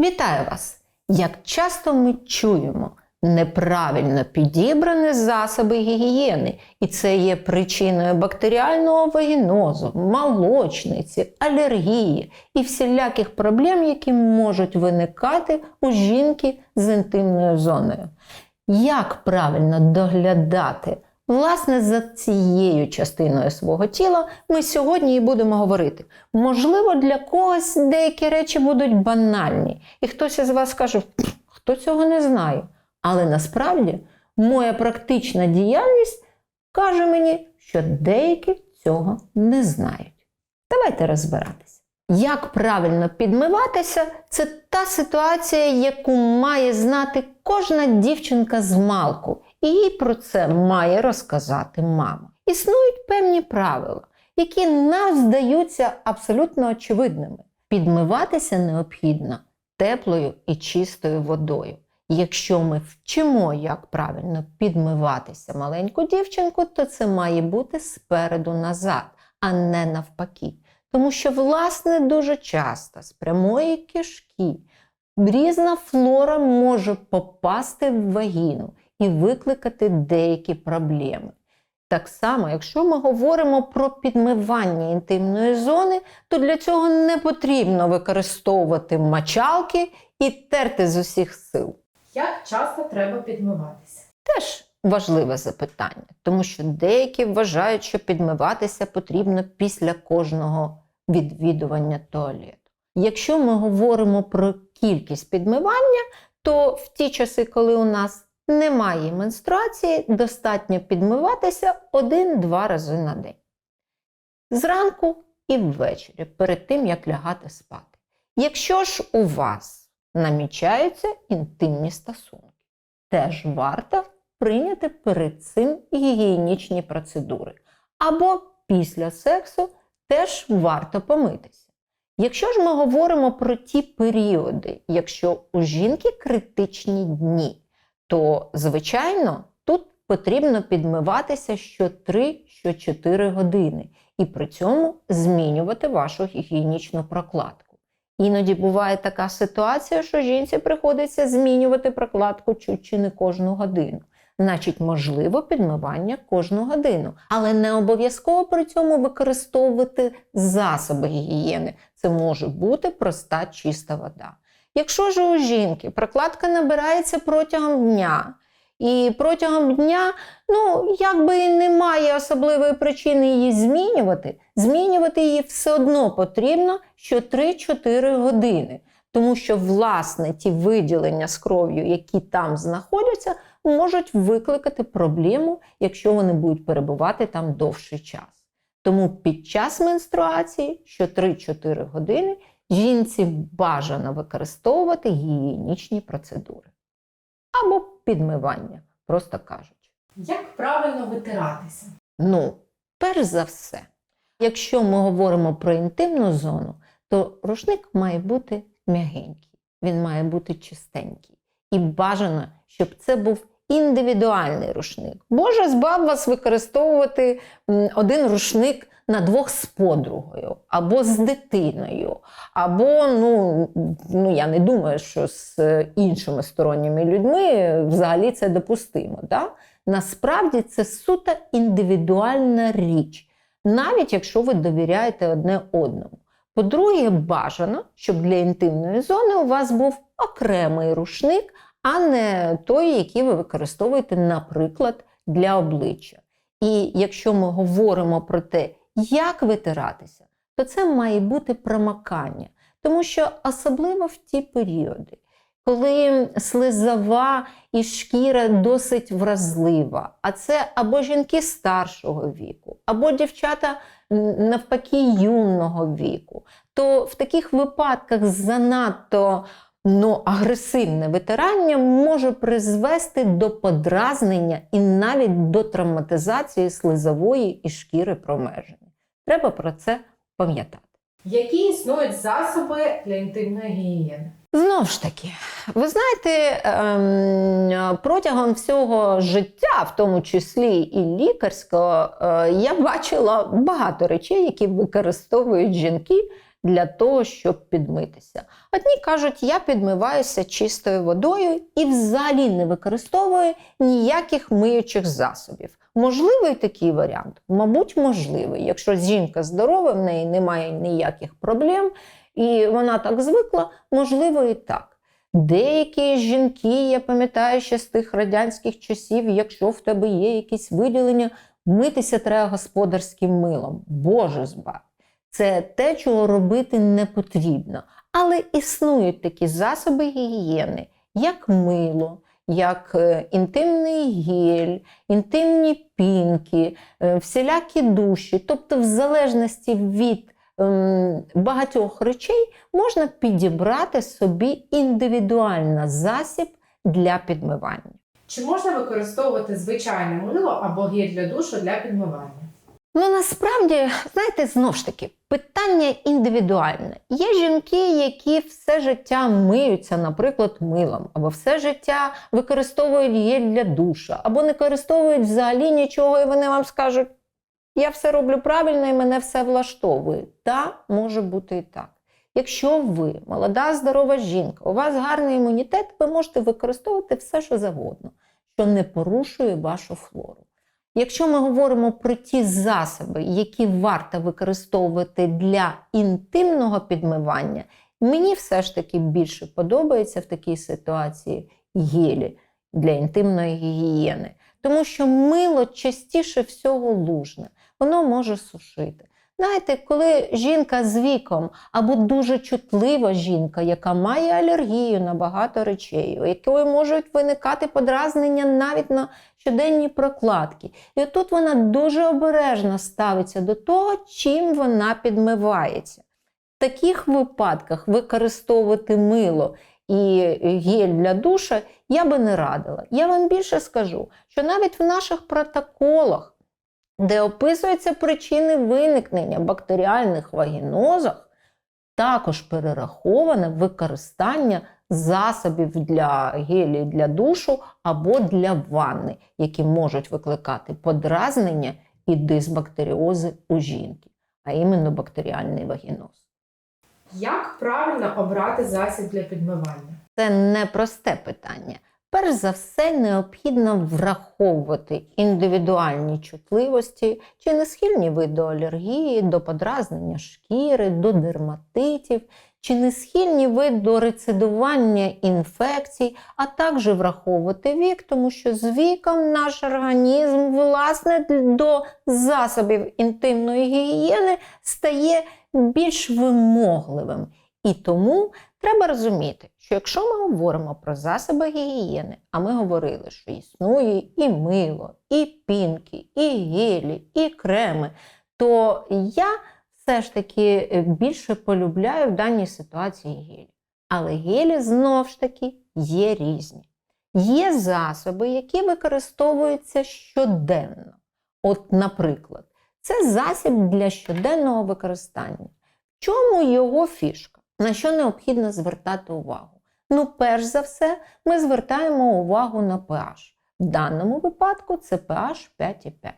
Вітаю вас! Як часто ми чуємо неправильно підібрані засоби гігієни, і це є причиною бактеріального вагінозу, молочниці, алергії і всіляких проблем, які можуть виникати у жінки з інтимною зоною. Як правильно доглядати власне за цією частиною свого тіла ми сьогодні і будемо говорити. Можливо, для когось деякі речі будуть банальні, і хтось із вас скаже, хто цього не знає. Але насправді моя практична діяльність каже мені, що деякі цього не знають. Давайте розбиратися. Як правильно підмиватися, це та ситуація, яку має знати кожна дівчинка з малку, і про це має розказати мама. Існують певні правила, які нам здаються абсолютно очевидними. Підмиватися необхідно теплою і чистою водою. Якщо ми вчимо, як правильно підмиватися маленьку дівчинку, то це має бути спереду назад, а не навпаки. Тому що, власне, дуже часто з прямої кишки різна флора може попасти в вагіну і викликати деякі проблеми. Так само, якщо ми говоримо про підмивання інтимної зони, то для цього не потрібно використовувати мочалки і терти з усіх сил. Як часто треба підмиватися? Теж важливе запитання, тому що деякі вважають, що підмиватися потрібно після кожного відвідування туалету. Якщо ми говоримо про кількість підмивання, то в ті часи, коли у нас немає менструації, достатньо підмиватися один-два рази на день. Зранку і ввечері, перед тим як лягати спати. Якщо ж у вас намічаються інтимні стосунки, теж варто прийняти перед цим гігієнічні процедури. Або після сексу теж варто помитися. Якщо ж ми говоримо про ті періоди, якщо у жінки критичні дні, то, звичайно, тут потрібно підмиватися що 3 що 4 години і при цьому змінювати вашу гігієнічну прокладку. Іноді буває така ситуація, що жінці приходиться змінювати прокладку чуть чи не кожну годину. Значить, можливо підмивання кожну годину, але не обов'язково при цьому використовувати засоби гігієни. Це може бути проста чиста вода. Якщо ж у жінки прокладка набирається протягом дня, і протягом дня, ну, якби немає особливої причини її змінювати, змінювати її все одно потрібно що 3-4 години. Тому що, власне, ті виділення з кров'ю, які там знаходяться, можуть викликати проблему, якщо вони будуть перебувати там довший час. Тому під час менструації, що 3-4 години, жінці бажано використовувати гігієнічні процедури або підмивання, просто кажучи. Як правильно витиратися? Ну, перш за все, якщо ми говоримо про інтимну зону, то рушник має бути м'ягенький, він має бути чистенький. І бажано, щоб це був індивідуальний рушник. Боже, збав вас використовувати один рушник на двох з подругою, або з дитиною, або, ну, ну я не думаю, що з іншими сторонніми людьми взагалі це допустимо. Да? Насправді це суто індивідуальна річ, навіть якщо ви довіряєте одне одному. По-друге, бажано, щоб для інтимної зони у вас був окремий рушник, а не той, який ви використовуєте, наприклад, для обличчя. І якщо ми говоримо про те, як витиратися, то це має бути промокання. Тому що особливо в ті періоди, коли слизова і шкіра досить вразлива, а це або жінки старшого віку, або дівчата навпаки юного віку, то в таких випадках занадто ну, агресивне витирання може призвести до подразнення і навіть до травматизації слизової і шкіри промежини. Треба про це пам'ятати. Які існують засоби для інтимної гігієни? Знову ж таки, ви знаєте, ем, протягом всього життя, в тому числі і лікарського, е, я бачила багато речей, які використовують жінки для того, щоб підмитися. Одні кажуть, я підмиваюся чистою водою і взагалі не використовую ніяких миючих засобів. Можливий такий варіант? Мабуть, можливий. Якщо жінка здорова, в неї немає ніяких проблем, і вона так звикла, можливо, і так. Деякі жінки, я пам'ятаю ще з тих радянських часів, якщо в тебе є якісь виділення, митися треба господарським милом. Боже збав. Це те, чого робити не потрібно. Але існують такі засоби гігієни, як мило, як е, інтимний гель, інтимні пінки, е, всілякі душі. Тобто, в залежності від ем, багатьох речей можна підібрати собі індивідуально засіб для підмивання. Чи можна використовувати звичайне мило або гель для душу для підмивання? Ну насправді, знаєте, знов ж таки, питання індивідуальне. Є жінки, які все життя миються, наприклад, милом, або все життя використовують гель для душа, або не використовують взагалі нічого, і вони вам скажуть, я все роблю правильно і мене все влаштовує. Та може бути і так. Якщо ви молода, здорова жінка, у вас гарний імунітет, ви можете використовувати все, що завгодно, що не порушує вашу флору. Якщо ми говоримо про ті засоби, які варто використовувати для інтимного підмивання, мені все ж таки більше подобається в такій ситуації гелі для інтимної гігієни. Тому що мило частіше всього лужне, воно може сушити. Знаєте, коли жінка з віком або дуже чутлива жінка, яка має алергію на багато речей, у якої можуть виникати подразнення навіть на щоденні прокладки. І отут вона дуже обережно ставиться до того, чим вона підмивається. В таких випадках використовувати мило і гель для душа я би не радила. Я вам більше скажу, що навіть в наших протоколах, де описуються причини виникнення бактеріальних вагінозах, також перераховане використання засобів для гелі для душу або для ванни, які можуть викликати подразнення і дисбактеріози у жінки, а іменно бактеріальний вагіноз. Як правильно обрати засіб для підмивання? Це непросте питання. Перш за все, необхідно враховувати індивідуальні чутливості, чи не схильні ви до алергії, до подразнення шкіри, до дерматитів, чи не схильні ви до рецидування інфекцій, а також враховувати вік, тому що з віком наш організм, власне, до засобів інтимної гігієни стає більш вимогливим. І тому треба розуміти, що якщо ми говоримо про засоби гігієни, а ми говорили, що існує і мило, і пінки, і гелі, і креми, то я все ж таки е, більше полюбляю в даній ситуації гелі. Але гелі знов ж таки є різні. Є засоби, які використовуються щоденно. От, наприклад, це засіб для щоденного використання. В чому його фішка? На що необхідно звертати увагу? Ну, перш за все, ми звертаємо увагу на pH. В даному випадку це pH 5,5.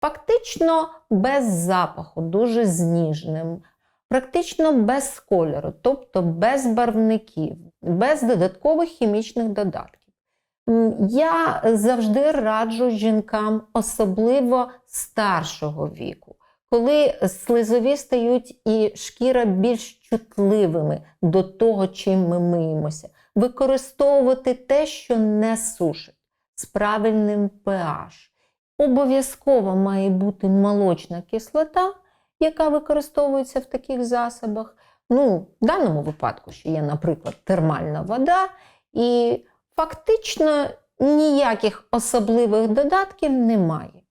Фактично без запаху, дуже зніжним, практично без кольору, тобто без барвників, без додаткових хімічних додатків. Я завжди раджу жінкам, особливо старшого віку, коли слизові стають і шкіра більш чутливими до того, чим ми миємося, використовувати те, що не сушить, з правильним pH. Обов'язково має бути молочна кислота, яка використовується в таких засобах. Ну, в даному випадку ще є, наприклад, термальна вода, і фактично ніяких особливих додатків немає.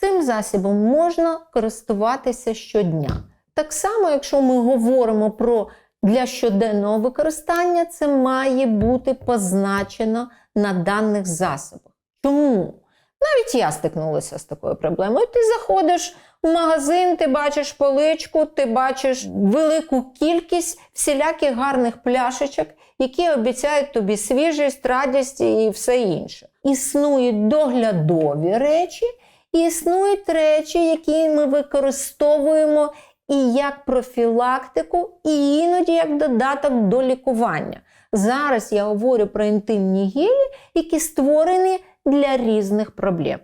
Цим засобом можна користуватися щодня. Так само, якщо ми говоримо про для щоденного використання, це має бути позначено на даних засобах. Чому? Навіть я стикнулася з такою проблемою. Ти заходиш в магазин, ти бачиш поличку, ти бачиш велику кількість всіляких гарних пляшечок, які обіцяють тобі свіжість, радість і все інше. Існують доглядові речі, і існують речі, які ми використовуємо і як профілактику, і іноді як додаток до лікування. Зараз я говорю про інтимні гелі, які створені для різних проблем.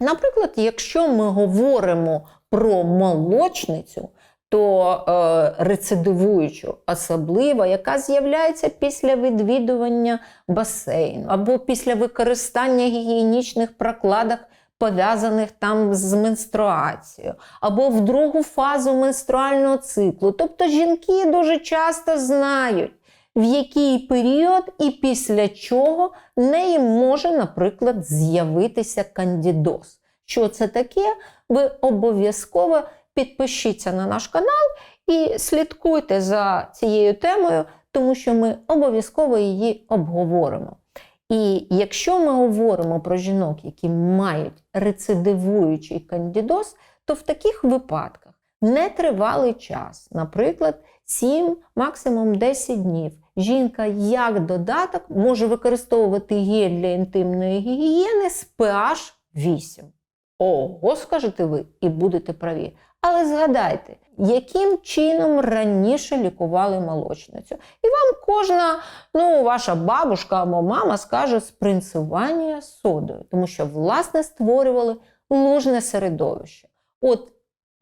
Наприклад, якщо ми говоримо про молочницю, то е, рецидивуючу, особливо, яка з'являється після відвідування басейну або після використання гігієнічних прокладок, пов'язаних там з менструацією, або в другу фазу менструального циклу. Тобто жінки дуже часто знають, в який період і після чого в неї може, наприклад, з'явитися кандідоз. Що це таке? Ви обов'язково підпишіться на наш канал і слідкуйте за цією темою, тому що ми обов'язково її обговоримо. І якщо ми говоримо про жінок, які мають рецидивуючий кандідоз, то в таких випадках нетривалий час, наприклад, 7, максимум 10 днів, жінка як додаток може використовувати гель для інтимної гігієни з pH 8. Ого, скажете ви, і будете праві. Але згадайте, яким чином раніше лікували молочницю. І вам кожна, ну, ваша бабушка або мама скаже спринцування содою, тому що, власне, створювали лужне середовище. От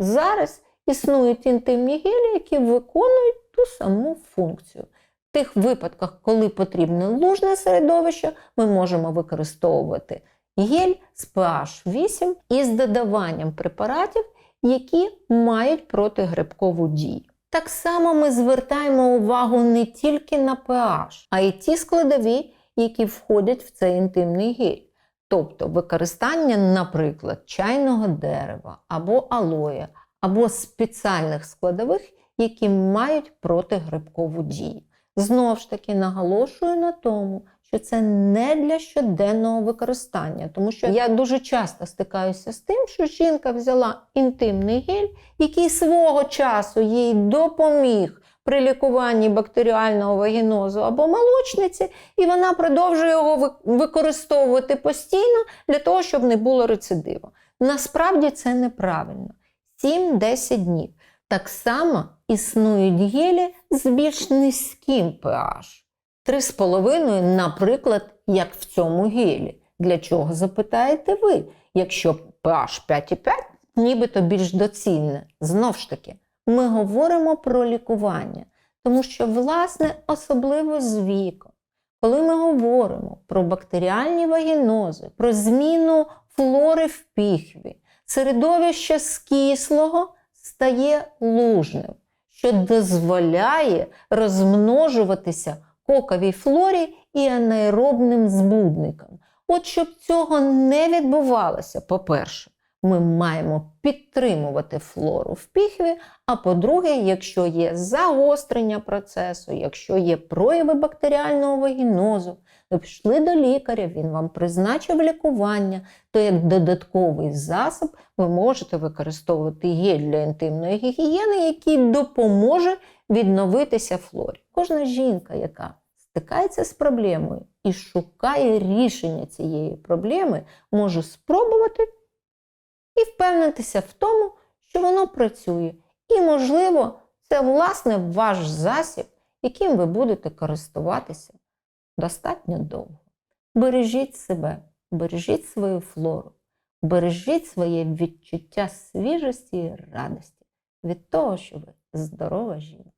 зараз існують інтимні гелі, які виконують ту саму функцію. В тих випадках, коли потрібне лужне середовище, ми можемо використовувати гель з pH 8 із додаванням препаратів, які мають протигрибкову дію. Так само ми звертаємо увагу не тільки на pH, а й ті складові, які входять в цей інтимний гель. Тобто використання, наприклад, чайного дерева або алоє, або спеціальних складових, які мають протигрибкову дію. Знову ж таки наголошую на тому, що це не для щоденного використання, тому що я дуже часто стикаюся з тим, що жінка взяла інтимний гель, який свого часу їй допоміг при лікуванні бактеріального вагінозу або молочниці, і вона продовжує його використовувати постійно для того, щоб не було рецидиву. Насправді це неправильно. 7-10 днів. Так само існують гелі з більш низьким pH. 3,5, наприклад, як в цьому гелі. Для чого запитаєте ви? Якщо pH 5,5, нібито більш доцільне. Знов ж таки, ми говоримо про лікування, тому що, власне, особливо з віком, коли ми говоримо про бактеріальні вагінози, про зміну флори в піхві, середовище з кислого стає лужним, що дозволяє розмножуватися коковій флорі і анаеробним збудникам. От щоб цього не відбувалося, по-перше, ми маємо підтримувати флору в піхві. А по-друге, якщо є загострення процесу, якщо є прояви бактеріального вагінозу, ви пішли до лікаря, він вам призначив лікування, то як додатковий засіб ви можете використовувати гель для інтимної гігієни, який допоможе відновитися флорі. Кожна жінка, яка стикається з проблемою і шукає рішення цієї проблеми, може спробувати і впевнитися в тому, що воно працює. І, можливо, це власне ваш засіб, яким ви будете користуватися достатньо довго. Бережіть себе, бережіть свою флору, бережіть своє відчуття свіжості і радості від того, що ви здорова жінка.